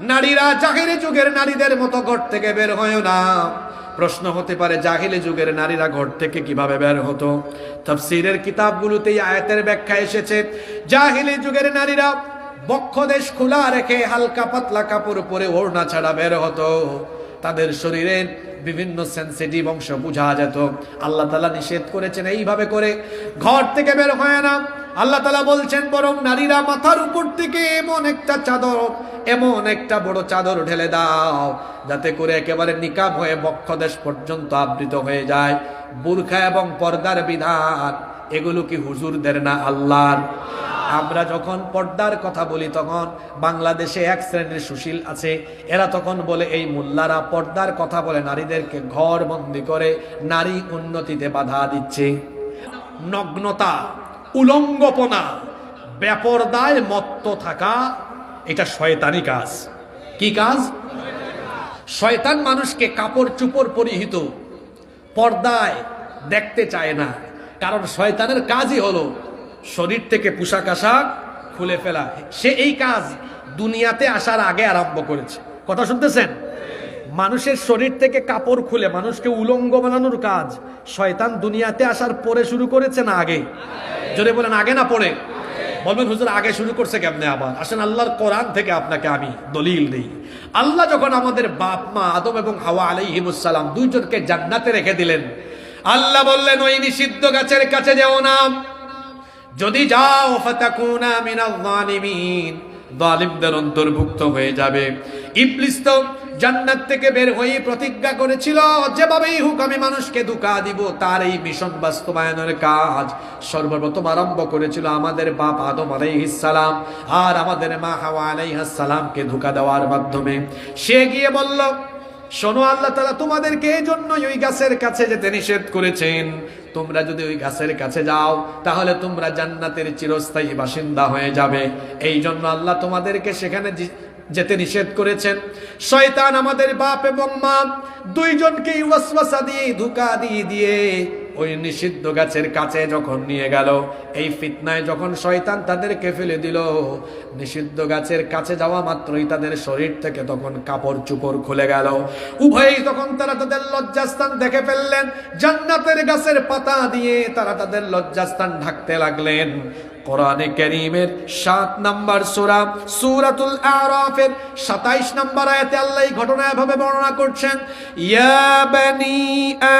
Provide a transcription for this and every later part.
নারীরা জাহিরি যুগের নারীদের মতো ঘর থেকে বের হয় না। প্রশ্ন হতে পারে, জাহিলি যুগের নারীরা ঘর থেকে কীভাবে বের হতো? তফসিরের কিতাবগুলোতে আয়াতের ব্যাখ্যা এসেছে, জাহিলি যুগের নারীরা বক্ষদেশ খোলা রেখে হালকা পাতলা কাপড় পরে ওড়না ছাড়া বের হতো। তাদের শরীরের বিভিন্ন সেন্সিটিভ অংশ বোঝা যেত। আল্লাহ তালা নিষেধ করেছেন এইভাবে করে। ঘর থেকে বের হয় না। আল্লাহ তালা বলছেন, বরং নারীরা মাথার উপর থেকে এমন একটা চাদর, এমন একটা বড় চাদর ঢেলে দাও, যাতে করে একেবারে নিকাব হয়ে বক্ষদেশ পর্যন্ত আবৃত হয়ে যায়। বুরখা এবং পর্দার বিধান, এগুলো কি হুজুরদের না আল্লাহর? আমরা যখন পর্দার কথা বলি, তখন বাংলাদেশে এক শ্রেণির সুশীল আছে। এরা তখন বলে, এই মোল্লারা পর্দার কথা বলে, নারীদেরকে ঘর বন্দি করে নারী উন্নতিতে বাধা দিচ্ছে। নগ্নতা, উলঙ্গপনা ব্যাপরদায় মত্ত থাকা, এটা শয়তানি কাজ। কি কাজ? শয়তান মানুষকে কাপড় চুপড় পরিহিত, পর্দায় দেখতে চায় না। কারণ শয়তানের কাজই হলো শরীর থেকে পোশাক আশাক খুলে ফেলা। সে এই কাজ দুনিয়াতে আসার আগে আরম্ভ করেছে। কথা শুনতেছেন? মানুষের শরীর থেকে কাপড় খুলে, মানুষকে উলঙ্গ বানানোর কাজ শয়তান দুনিয়াতে আসার পরে শুরু করেছে না আগে? জোরে বলেন, আগে না পরে? বলবেন, হুজুর, আগে শুরু করছে কেমনে আবার? আসেন, আল্লাহর কোরআন থেকে আপনাকে আমি দলিল নেই আল্লাহ যখন আমাদের বাপ, মা, আদম এবং হাওয়া আলাইহিমুসালাম দুইজনকে জান্নাতে রেখে দিলেন, আল্লাহ বললেন, ওই নিষিদ্ধ গাছের কাছে যেও না। যদি যাও, ফাতাকুনা অন্তর্ভুক্ত হয়ে যাবে। ইবলিস তো জান্নাত থেকে বের হয়ে প্রতিজ্ঞা করেছিল, যেভাবেই হোক আমি মানুষকে ধোঁকা দিব, তার এই মিশন বাস্তবায়নের কাজ সর্বপ্রথম আরম্ভ করেছিল আমাদের বাপ আদম সালাম, আর আমাদের মা হাওয়া সালামকে ধোঁকা দেওয়ার মাধ্যমে। সে গিয়ে বলল, শোনো, আল্লাহ তালা তোমাদেরকে এই জন্যই ওই গাছের কাছে যেতে নিষেধ করেছেন। তোমরা যদি ওই গাছের কাছে যাও, তাহলে তোমরা জান্নাতের চিরস্থায়ী বাসিন্দা হয়ে যাবে। এই জন্য আল্লাহ তোমাদেরকে সেখানে যেতে নিষেধ করেছেন। শয়তান আমাদের বাপ এবং মা, দুইজনকেই ওয়াসওয়াসা দিয়ে, ধোঁকা দিয়ে দিয়ে ওই নিষিদ্ধ গাছের কাছে যখন নিয়ে গেল, এই ফিতনায় যখন শয়তান তাদেরকে ফেলে দিল, নিষিদ্ধ গাছের কাছে যাওয়া মাত্রই তাদের শরীর থেকে তখন কাপড় চুপড় খুলে গেল। উভয়ই তখন তারা তাদের লজ্জাস্থান দেখে ফেললেন, জান্নাতের গাছের পাতা দিয়ে তারা তাদের লজ্জাস্থান ঢাকতে লাগলেন। কোরআনে করিমের সাত নাম্বার সুরা, সুরাতুল আরাফের সাতাইশ নাম্বার আয়াতে আল্লাহ ঘটনা এভাবে বর্ণনা করছেন, ইয়া বানি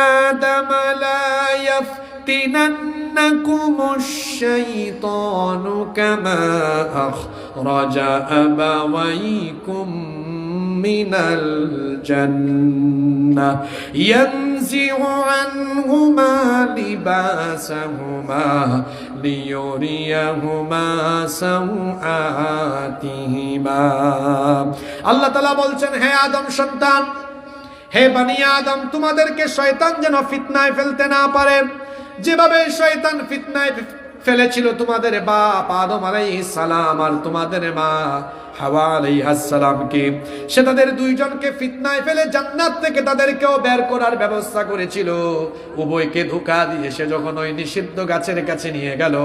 আদম লা يفتننكم الشيطان كما أخرج أبويكم من الجنة ينزع عنهما لباسهما ليريهما سوآتهما আল্লাহ তালা বলছেন হে আদম সন্তান হে বানিয়া আদম, তোমাদেরকে শয়তান যেন ফিতনায় ফেলতে না পারে। যেভাবে শয়তান ফিতনায় ফেলেছিল তোমাদের বাপ আদম আলাইহিস সালাম আর তোমাদের মা হাওয়া আলাইহিস সালামকে, সে তাদের দুইজনকে ফিতনায় ফেলে জান্নাত থেকে তাদেরকেও বের করার ব্যবস্থা করেছিল। উভয়কে ধোকা দিয়ে সে যখন ওই নিষিদ্ধ গাছের কাছে নিয়ে গেল,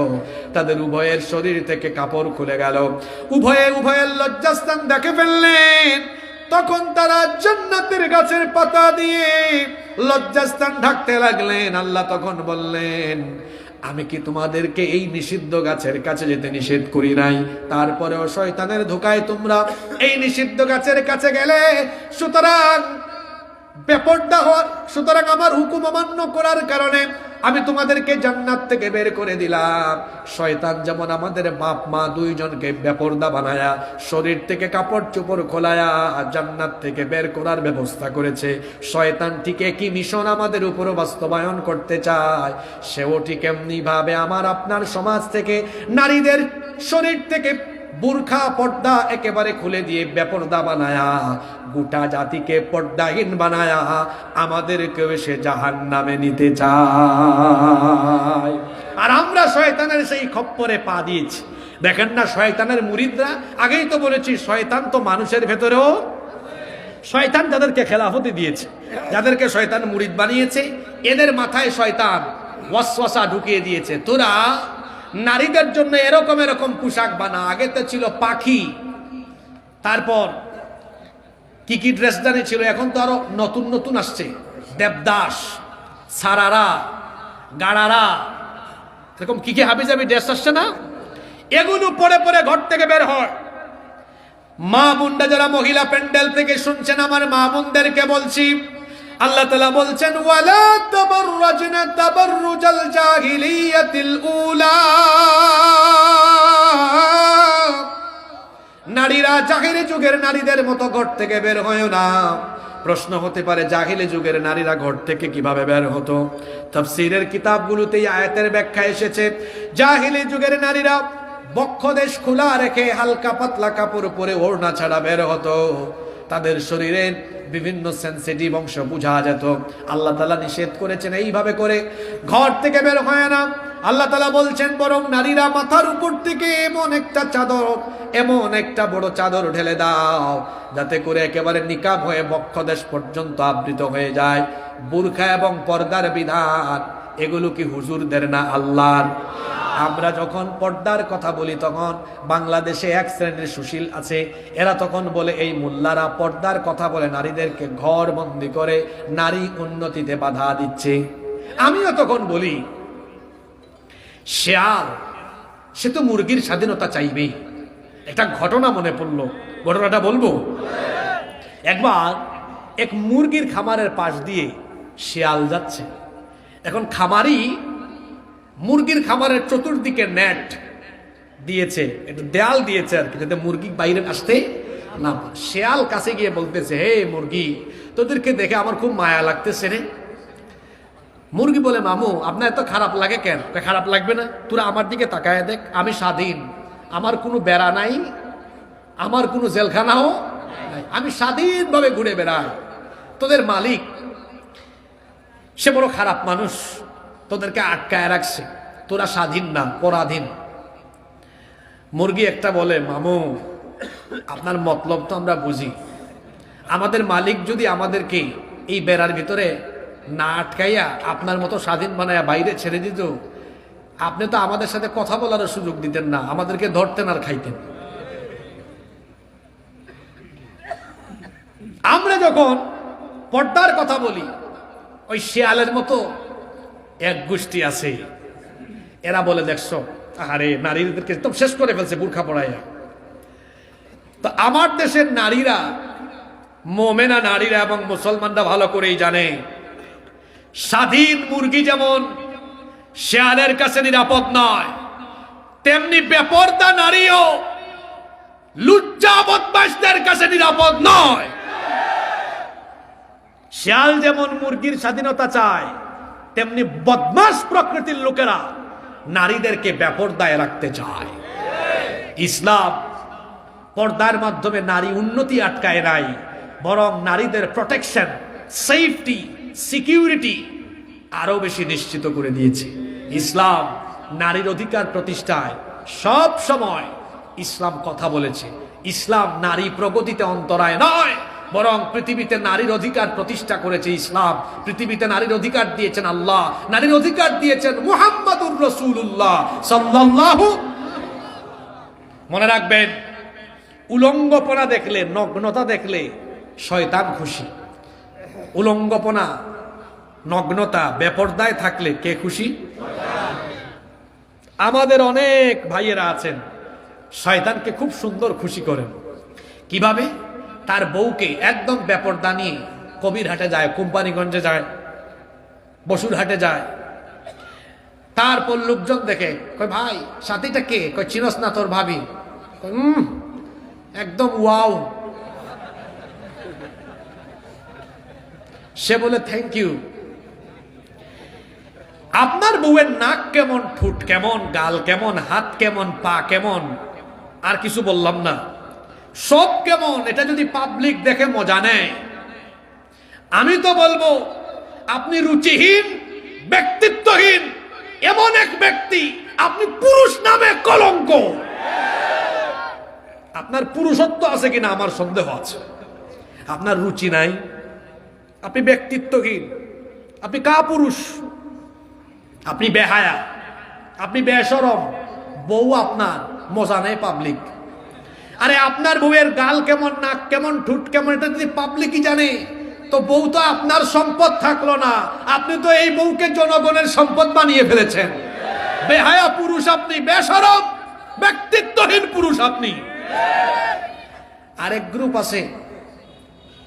তাদের উভয়ের শরীর থেকে কাপড় খুলে গেল। উভয়ে, উভয়ের লজ্জাস্থান দেখে ফেললেন। তখন তারা জান্নাতের গাছের পাতা দিয়ে লজ্জাস্থান ঢাকতে লাগলেন। আল্লাহ তখন বললেন, আমি কি তোমাদেরকে এই নিষিদ্ধ গাছের কাছে যেতে নিষেধ করি নাই? তারপরেও শয়তানের ধোকায় তোমরা এই নিষিদ্ধ গাছের কাছে গেলে, সুতরাং ব্যাপারটা হওয়ার, সুতরাং আমার হুকুম অমান্য করার কারণে আমি তোমাদেরকে জান্নাত থেকে বের করে দিলাম। শয়তান যেমন আমাদের বাপ, মা দুইজনকে বেপরদা বানায়া, শরীর থেকে কাপড় চোপড় খোলায়া জান্নাত থেকে বের করার ব্যবস্থা করেছে। শয়তান ঠিক একই মিশন আমাদের উপরও বাস্তবায়ন করতে চায়। সেও ঠিক এমনি ভাবে আমার আপনার সমাজ থেকে নারীদের শরীর থেকে বুরখা পর্দা একেবারে খুলে দিয়ে বেপর্দা বানায়া, গোটা জাতিকে পর্দাহীন বানায়া, আমাদেরকেও সে জাহান নামে নিতে চায়। আর আমরা শয়তানের সেই খপ্পরে পা দিয়েছি। দেখেন না শয়তানের মুরিদরা? আগেই তো বলেছি, শয়তান তো মানুষের ভেতরেও শয়তান যাদেরকে খেলাফতি দিয়েছে, যাদেরকে শয়তান মুরিদ বানিয়েছে, এদের মাথায় শয়তান ওয়াসওয়াসা ঢুকিয়ে দিয়েছে। তোরা নারীদের জন্য এরকম এরকম পোশাক বানা। আগে তো ছিল পাখি। তারপর কি কি ড্রেস জানি ছিল, এখন তো আরও নতুন নতুন আসছে। দেবদাস, সারারা, গাড়ারা। এরকম কি কি হাবি যাবি ড্রেস আসছে না? এগুলো পরে পরে ঘর থেকে বের হয়। মা মুন্ডা যারা মহিলা প্যান্ডেল থেকে শুনছেন, আমার মা বোনদেরকে বলছি আল্লাহ তালা বলছেন, ওয়ালা তাবাররাজনা তাবাররুজাল জাহিলিয়াতিল উলা। নারীরা জাহিলি যুগের নারীদের মতো ঘর থেকে বের হয় না। প্রশ্ন হতে পারে, জাহিলি যুগের নারীরা ঘর থেকে কীভাবে বের হতো? তাফসীরের কিতাবগুলোতে আয়াতের ব্যাখ্যা এসেছে, জাহিলি যুগের নারীরা বক্ষদেশ খোলা রেখে হালকা পাতলা কাপড় পরে ওড়না ছাড়া বের হতো। তাদের শরীরের বিভিন্ন সেন্সিটিভ অংশ বোঝা যেত। আল্লাহ তালা নিষেধ করেছেন এইভাবে করে। ঘর থেকে বের হয় না। আল্লাহ তালা বলছেন, বরং নারীরা মাথার উপর থেকে এমন একটা চাদর, এমন একটা বড় চাদর ঢেলে দাও, যাতে করে একেবারে নিকাব হয়ে বক্ষদেশ পর্যন্ত আবৃত হয়ে যায়। বুরখা এবং পর্দার বিধান, এগুলো কি হুজুরদের না আল্লাহর? আমরা যখন পর্দার কথা বলি, তখন বাংলাদেশে এক শ্রেণির সুশীল আছে। এরা তখন বলে, এই মোল্লারা পর্দার কথা বলে, নারীদেরকে ঘর বন্দি করে নারী উন্নতিতে বাধা দিচ্ছে। আমিও তখন বলি, শেয়াল, সে তো মুরগির স্বাধীনতা চাইবেই। একটা ঘটনা মনে পড়ল। ঘটনাটা বলব? একবার এক মুরগির খামারের পাশ দিয়ে শেয়াল যাচ্ছে। এখন খামারি মুরগির খামারের চতুর্দিকে নেট দিয়েছে একটা দেয়াল দিয়েছে আর কি, যাতে মুরগি বাইরে আসতে না শেয়াল কাছে গিয়ে বলতেছে, হে মুরগি, তোদেরকে দেখে আমার খুব মায়া লাগতেছে রে। মুরগি বলে, মামু, আপনার এত খারাপ লাগে কেন? খারাপ লাগবে না? তোরা আমার দিকে তাকায় দেখ, আমি স্বাধীন। আমার কোনো বেড়া নাই, আমার কোনো জেলখানাও নাই। আমি স্বাধীনভাবে ঘুরে বেড়াই। তোদের মালিক, সে বড় খারাপ মানুষ। তোদেরকে আটকায় রাখছে। তোরা স্বাধীন না, পরাধীন। মুরগি একটা বলে, মামু, আপনার মতলব তো আমরা বুঝি। আমাদের মালিক যদি আমাদেরকে এই বেড়ার ভিতরে না আটকাইয়া আপনার মতো স্বাধীন বানায়া বাইরে ছেড়ে দিত, আপনি তো আমাদের সাথে কথা বলার সুযোগ দিতেন না। আমাদেরকে ধরতেন আর খাইতেন। আমরা যখন পর্দার কথা বলি, ওই শেয়ালের মতো এক গোষ্ঠী আছে। এরা বলে, দেখছ আরে নারীদেরকে একদম শেষ করে ফেলছে বুর্খা পড়াইয়া তো আমার দেশের নারীরা, মোমেনা নারীরা এবং মুসলমানরা ভালো করেই জানে, স্বাধীন মুরগি যেমন শেয়ালের কাছে নিরাপদ নয়, তেমনি বেপর্দা নারীও লুচ্চা বদমাসদের কাছে নিরাপদ নয়। শিয়াল যেমন মুরগির স্বাধীনতা চায় তেমনি বদমাস প্রকৃতির লোকেরা নারীদেরকে বেপরদায় রাখতে চায়। ইসলাম পর্দার মাধ্যমে নারী উন্নতি আটকায় নাই, বরং নারীদের প্রোটেকশন সেফটি সিকিউরিটি আরও বেশি নিশ্চিত করে দিয়েছে। ইসলাম নারীর অধিকার প্রতিষ্ঠায় সব সময় ইসলাম কথা বলেছে। ইসলাম নারী প্রগতিতে অন্তরায় নয়। বরং পৃথিবীতে নারীর অধিকার প্রতিষ্ঠা করেছে ইসলাম। পৃথিবীতে নারীর অধিকার দিয়েছেন আল্লাহ। নারীর অধিকার দিয়েছেন মুহাম্মাদুর রসুল্লাহ সাল্লাল্লাহু মনে রাখবেন, উলঙ্গপনা দেখলে, নগ্নতা দেখলে শয়তান খুশি। উলঙ্গপনা, নগ্নতা বেপর্দায় থাকলে কে খুশি? আমাদের অনেক ভাইয়েরা আছেন, শয়তানকে খুব সুন্দর খুশি করেন। কীভাবে? তার বউকে একদম বেপর্দা নিয়ে কবির হাটে যায়, কোম্পানিগঞ্জে যায়, বসুর হাটে যায়। তারপর লোকজন দেখে, কয়, ভাই, সাথীটা কে? কয় চিনস না তোর ভাবি। একদম ওয়াও। সে বলে থ্যাংক ইউ আপনার বউয়ের নাক কেমন, ঠুট কেমন, গাল কেমন, হাত কেমন, পা কেমন, আর কিছু বললাম না। সব কেমন, এটা যদি পাবলিক দেখে মজা নেয়। আমি তো বলব, আপনি রুচিহীন, ব্যক্তিত্বহীন, এমন এক ব্যক্তি, আপনি পুরুষ নামে কলঙ্ক। আপনার পুরুষত্ব আছে কিনা আমার সন্দেহ আছে। আপনার রুচি নাই, আপনি ব্যক্তিত্বহীন, আপনি কা পুরুষ আপনি বেহায়া, আপনি বেসরম, বউ আপনার, মজা নেই পাবলিক আরে আপনার বউয়ের গাল কেমন, নাক কেমন, ঠুট কেমন, এটা যদি পাবলিকই জানে, তো বউ তো আপনার সম্পদ থাকল না। আপনি তো এই বউকে জনগণের সম্পদ বানিয়ে ফেলেছেন। বেহায়া পুরুষ আপনি, বেসরম, ব্যক্তিত্বহীন পুরুষ আপনি। আরেক গ্রুপ আছে,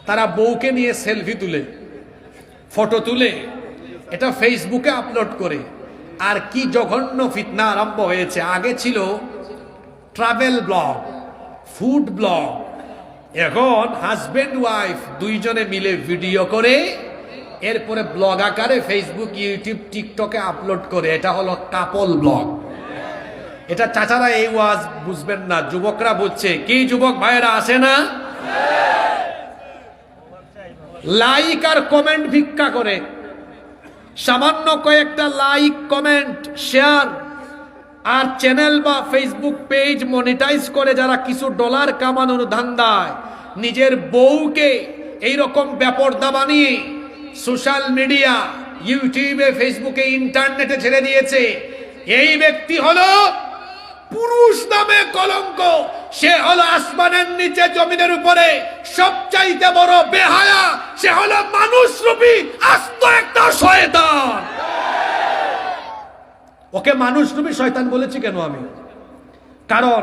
তারা বউকে নিয়ে সেলফি তুলে ফটো তুলে, এটা ফেসবুকে আপলোড করে। আর কি জঘন্য ফিতনা আরম্ভ হয়েছে। আগে ছিল ট্রাভেল ব্লগ ফুড ব্লগ। এখন হাজবেন্ড ওয়াইফ দুইজনে মিলে ভিডিও করে, এরপরে ব্লগ আকারে ফেসবুক ইউটিউব টিকটকে আপলোড করে। এটা হলো কাপল ব্লগ এটা চাচারা এই ওয়াজ বুঝবেন না, যুবকরা বুঝছে। কি যুবক, ভাইয়েরা আসে না? লাইক আর কমেন্ট ভিক্ষা করে। সামান্য কয়েকটা লাইক কমেন্ট শেয়ার আর চ্যানেল বা ফেসবুক পেজ মনিটাইজ করে যারা কিছু ডলার কামানোর ধান্দায়, নিজের বউকে এইরকম ব্যাপারদা বানিয়ে সোশ্যাল মিডিয়া ইউটিউবে ফেসবুকে ইন্টারনেটে ছেড়ে দিয়েছে। এই ব্যক্তি হলো পুরুষ নামে কলঙ্ক। সে হলো আসমানের নিচে জমিনের উপরে সবচাইতে বড় বেহায়া। সে হলো মানুষ রূপী আস্ত একটা শয়তান। ওকে মানুষ রূপী শয়তান বলেছি কেন আমি? কারণ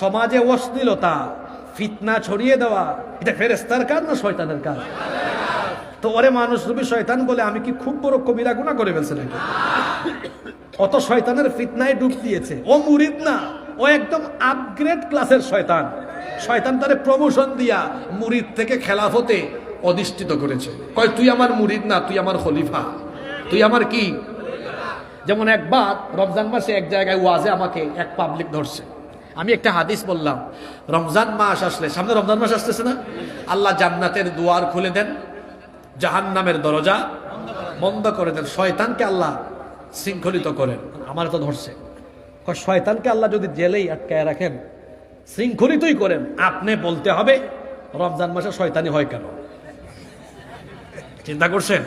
সমাজে অশ্লীলতা, ফিতনা ছড়িয়ে দেওয়া, এটা ফেরেস্তার কাজ না শয়তানের কাজ? তো ওরে মানুষ রূপী শয়তান বলে আমি কি খুব বড় কবিরা গুণা করে ফেলছি নাকি? অত শয়তানের ফিতনায় ডুব দিয়েছে। ও মুরিদ না, ও একদম আপগ্রেড ক্লাসের শয়তান। শয়তান তারে প্রমোশন দিয়া মুরিদ থেকে খেলাফতে অধিষ্ঠিত করেছে। কয়, তুই আমার মুরিদ না, তুই আমার খলিফা। তুই আমার কি? যেমন একবার রমজান মাসে এক জায়গায় ওয়াজে আমাকে এক পাবলিক ধরছে। আমি একটা হাদিস বললাম, রমজান মাস আসলে, সামনে রমজান মাস আসতেছে না? আল্লাহ জান্নাতের দুয়ার খুলে দেন, জাহান্নামের দরজা বন্ধ করে দেন, শয়তানকে আল্লাহ শৃঙ্খলিত করেন। আমার তো ধরছে। শয়তানকে আল্লাহ যদি জেলেই আটকায় রাখেন, শৃঙ্খলিতই করেন, আপনি বলতে হবে, রমজান মাসে শয়তানি হয় কেন? চিন্তা করছেন?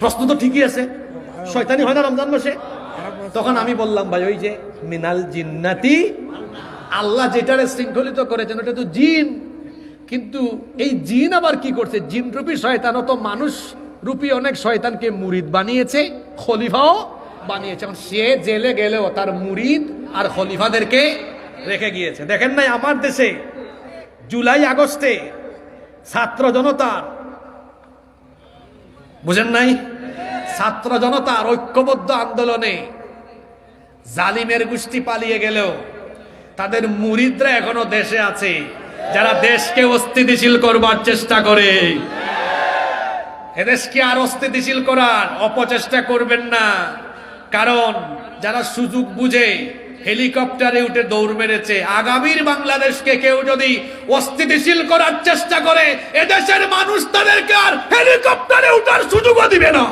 প্রশ্ন তো ঠিকই আছে। শয়তানি হয় না রমজান মাসে? তখন আমি বললাম, ভাই, ওই যে মিনাল জিন্নাতি, আল্লাহ যেটারে শৃঙ্খলিত করেছেন, ওটা তো জিন। কিন্তু এই জিন আবার কি করছে? জিন রূপী শয়তান তো মানুষ রূপী অনেক শয়তানকে মুরিদ বানিয়েছে, খলিফাও বানিয়েছে। এখন সে জেলে গেলেও তার মুরিদ আর খলিফাদেরকে রেখে গিয়েছে। দেখেন নাই আমার দেশে, জুলাই আগস্টে ছাত্র জনতার, বুঝেন নাই? ছাত্র জনতার ঐক্যবদ্ধ আন্দোলনে জালিমের গোষ্ঠী পালিয়ে গেলেও তাদের মুরিদরা এখনও দেশে আছে, যারা দেশকে অস্থিতিশীল করবার চেষ্টা করে। এদেশকে আর অস্থিতিশীল করার অপচেষ্টা করবেন না, কারণ যারা সুযোগ বুঝে হেলিকপ্টারে উঠে দৌড় মেরেছে, আগামীর বাংলাদেশকে কেউ যদি অস্থিতিশীল করার চেষ্টা করে, এদেশের মানুষ তাদেরকে আর হেলিকপ্টারে উঠার সুযোগও দিবে না।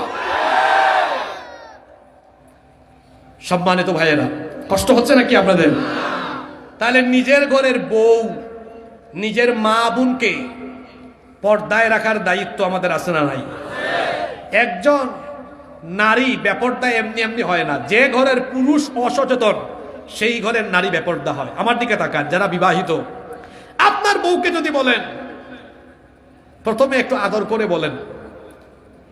সম্মানিত ভাইয়েরা, কষ্ট হচ্ছে নাকি আপনাদের? তাহলে নিজের ঘরের বউ, নিজের মা বোনকে পর্দায় রাখার দায়িত্ব আমাদের আছে না নাই? একজন নারী ব্যাপারটা এমনি এমনি হয় না। যে ঘরের পুরুষ অসচেতন, সেই ঘরের নারী ব্যাপারটা হয়। আমার দিকে তাকান, যারা বিবাহিত, আপনার বউকে যদি বলেন, প্রথমে একটু আদর করে বলেন।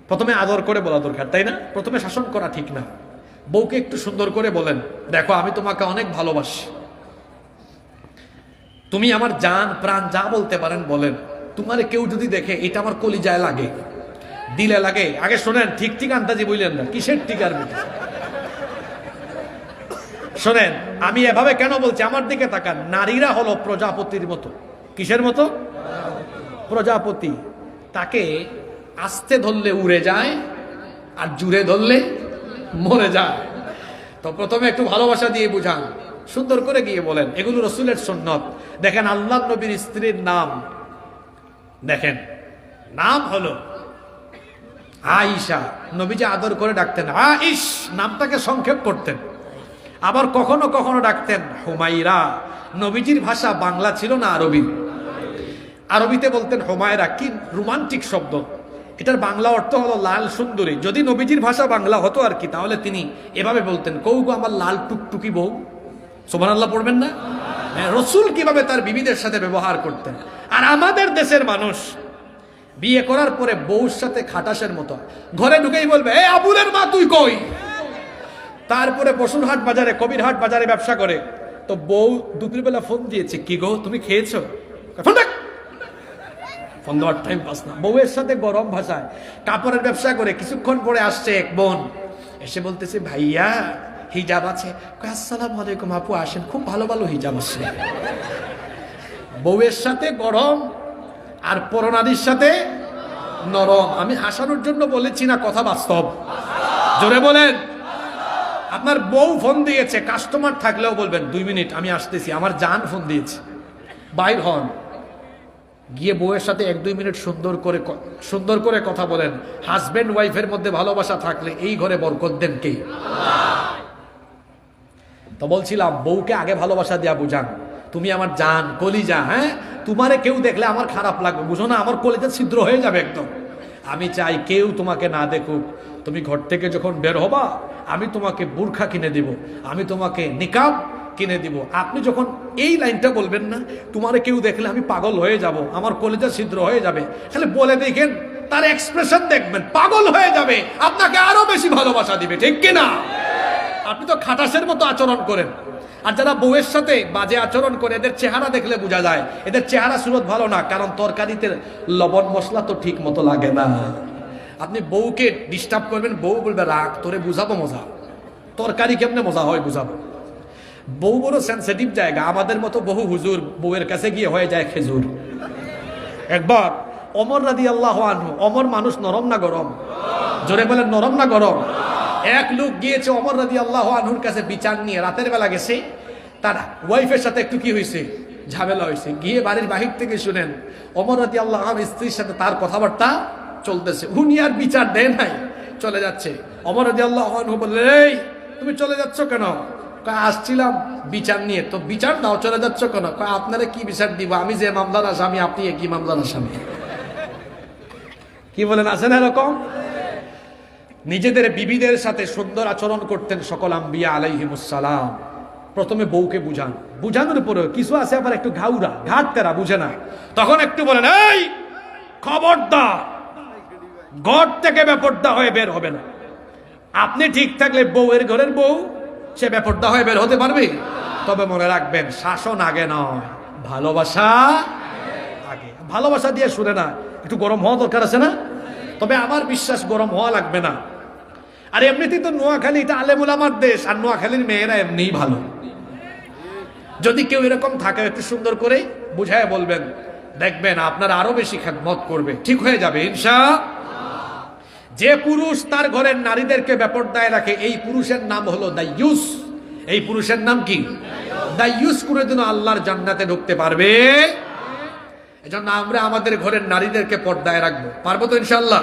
প্রথমে আদর করে বলা দরকার, তাই না? প্রথমে শাসন করা ঠিক না। বউকে একটু সুন্দর করে বলেন, দেখো, আমি তোমাকে অনেক ভালোবাসি। তুমি আমার জান, প্রাণ যা বলতে পারেন, বলেন। তোমার কেউ যদি দেখে, এটা আমার কলিজায় লাগে, দিলে লাগে। আগে শোনেন, ঠিক ঠিক আন্দাজি বললেন না, কিসের ঠিক আর শোনেন, আমি এভাবে কেন বলছি? আমার দিকে তাকান। নারীরা হলো প্রজাপতির মতো। কিসের মতো? প্রজাপতি। তাকে আস্তে ধরলে উড়ে যায়, আর জুড়ে ধরলে মরে যায়। তো প্রথমে একটু ভালোবাসা দিয়ে বুঝান। সুন্দর করে গিয়ে বলেন, এগুলো রসুলের সন্ন্যত দেখেন, আল্লাহ নবীর স্ত্রীর নাম দেখেন। নাম হলো আইসা নবীজি আদর করে ডাকতেন আইস নামটাকে সংক্ষেপ করতেন। আবার কখনো কখনো ডাকতেন হুমাইরা নবীজির ভাষা বাংলা ছিল না আরবি। আরবিতে বলতেন, হুমায়রা! কি রোমান্টিক শব্দ। এটার বাংলা অর্থ হলো লাল সুন্দরী। যদি নবীজির ভাষা বাংলা হতো আর কি তাহলে তিনি এভাবে বলতেন কৌ গো আমার লাল টুকটুকি বউ? সোমান আল্লাহ পড়বেন না? হ্যাঁ, রসুল কীভাবে তার বিবিদের সাথে ব্যবহার করতেন? আর আমাদের দেশের মানুষ বিয়ে করার পরে বউর সাথে খাটাসের মতো। ঘরে ঢুকেই বলবে এ আবুলের মা তুই কই? তারপরে বসুরহাট বাজারে কবিরহাট বাজারে ব্যবসা করে। তো বউ দুপুরবেলা ফোন দিয়েছে কি গো তুমি খেয়েছো? ফোন। ফোন দেওয়ার টাইম পাস না। বউয়ের সাথে গরম ভাষায় কাপড়ের ব্যবসা করে কিছুক্ষণ পরে আসছে এক বোন। এসে বলতেছে, ভাইয়া হিজাব আছে। আসসালামু আলাইকুম আপু, আসেন। খুব ভালো ভালো হিজাব আছে। বউয়ের সাথে গরম আর পরনারীর সাথে নরম। আমি হাসানোর জন্য বলেছি না, কথা বাস্তব। জোরে বলেন। আপনার বউ ফোন দিয়েছে, কাস্টমার থাকলেও বলবেন, দুই মিনিট, আমি আসতেছি। আমার জান ফোন দিয়েছে। বাইর হন। গিয়ে বউয়ের সাথে এক দুই মিনিট সুন্দর করে সুন্দর করে কথা বলেন। হাজবেন্ড ওয়াইফের মধ্যে ভালোবাসা থাকলে এই ঘরে বরকত দেন কে? তো বলছিলাম, বউকে আগে ভালোবাসা দেয়া বুঝান। তুমি আমার জান, কলিজা হ্যাঁ? তোমারে কেউ দেখলে আমার খারাপ লাগবে। বুঝো না, আমার কলিজা ছিদ্র হয়ে যাবে একদম। আমি চাই কেউ তোমাকে না দেখুক। তুমি ঘর থেকে যখন বের হবা, আমি তোমাকে বুর্খা কিনে দিব। আমি তোমাকে নিকাব কিনে দিব। আপনি যখন এই লাইনটা বলবেন না, তোমারে কেউ দেখলে আমি পাগল হয়ে যাব, আমার কলিজা ছিদ্র হয়ে যাবে। তাহলে বলে দেখেন, তার এক্সপ্রেশন দেখবেন, পাগল হয়ে যাবে, আপনাকে আরও বেশি ভালোবাসা দিবে, ঠিক কিনা? আপনি তো খাটাসের মতো আচরণ করেন। আর যারা বউয়ের সাথে বাজে আচরণ করে, এদের চেহারা দেখলে বোঝা যায়, এদের চেহারা সুরত ভালো না, কারণ তরকারিতে লবণ মশলা তো ঠিক মতো লাগে না। আপনি বউকে ডিস্টার্ব করবেন, বউ বলবে, রাগ, তোরে বুঝাবো মজা। তরকারি কেমনে মজা হয় বুঝাবো? বউ বড় সেন্সিটিভ জায়গা। আমাদের মতো বহু হুজুর বউয়ের কাছে গিয়ে হয়ে যায় খেজুর। একবার অমর রাদি আল্লাহ অমর মানুষ নরম না গরম? জোরে বলেন, নরম না গরম? এক লোক গিয়েছে অমর রাদি আল্লাহ আনহুর কাছে বিচার নিয়ে, রাতের বেলা গেছে। তার ওয়াইফের সাথে একটু কি হয়েছে ঝামেলা হয়েছে গিয়ে বাড়ির বাহির থেকে শুনেন, অমর রাদি আল্লাহ স্ত্রীর সাথে তার কথাবার্তা চলতেছে। উনি আর বিচার দেয় নাই, চলে যাচ্ছে। অমর রাদি আল্লাহ আনহু বললেন, এই, তুমি চলে যাচ্ছ কেন? আসছিলাম বিচার নিয়ে। তো বিচার দাও চলে যাচ্ছ কেন? আপনারা কি বিচার দিব? আমি যে মামলার আসামি, আপনি কি মামলার আসামি? কি বলেন আছেন এরকম? নিজেদের বিবিদের সাথে সুন্দর আচরণ করতেন সকল আম্বিয়া আলাইহিমুসালাম প্রথমে বউকে বুঝান। বুঝানোর পরে কিছু আছে আবার একটু ঘাউরা, ঘাট তেরা, বুঝে না। তখন একটু বলেন, এই, খবরদার, ঘর থেকে ব্যাপারটা হয়ে বের হবে না। আপনি ঠিক থাকলে বউয়ের ঘরের বউ সে ব্যাপারটা হয়ে বের হতে পারবে? তবে মনে রাখবেন, শাসন আগে নয়, ভালোবাসা আগে। ভালোবাসা দিয়ে শুনে না, একটু গরম হওয়া দরকার আছে না? তবে আমার বিশ্বাস গরম হওয়া লাগবে না। আর এমনিতেই তো নোয়াখালী, এটা আলেমুল আমার দেশ, আর নোয়াখালীর মেয়েরা এমনিই ভালো। যদি কেউ এরকম থাকে, একটু সুন্দর করে বুঝায় বলবেন, দেখবেন আপনার আরও বেশি খেদমত করবে। ঠিক হয়ে যাবে, ইনশা যে পুরুষ তার ঘরের নারীদেরকে ব্যাপারদায় রাখে, এই পুরুষের নাম হলো দাইয়ুস। এই পুরুষের নাম কি? দাইয়ুস কোনোদিনও আল্লাহর জান্নাতে ঢুকতে পারবে। এজন্য আমরা আমাদের ঘরের নারীদেরকে পর্দায় রাখব। পারব তো ইনশাল্লাহ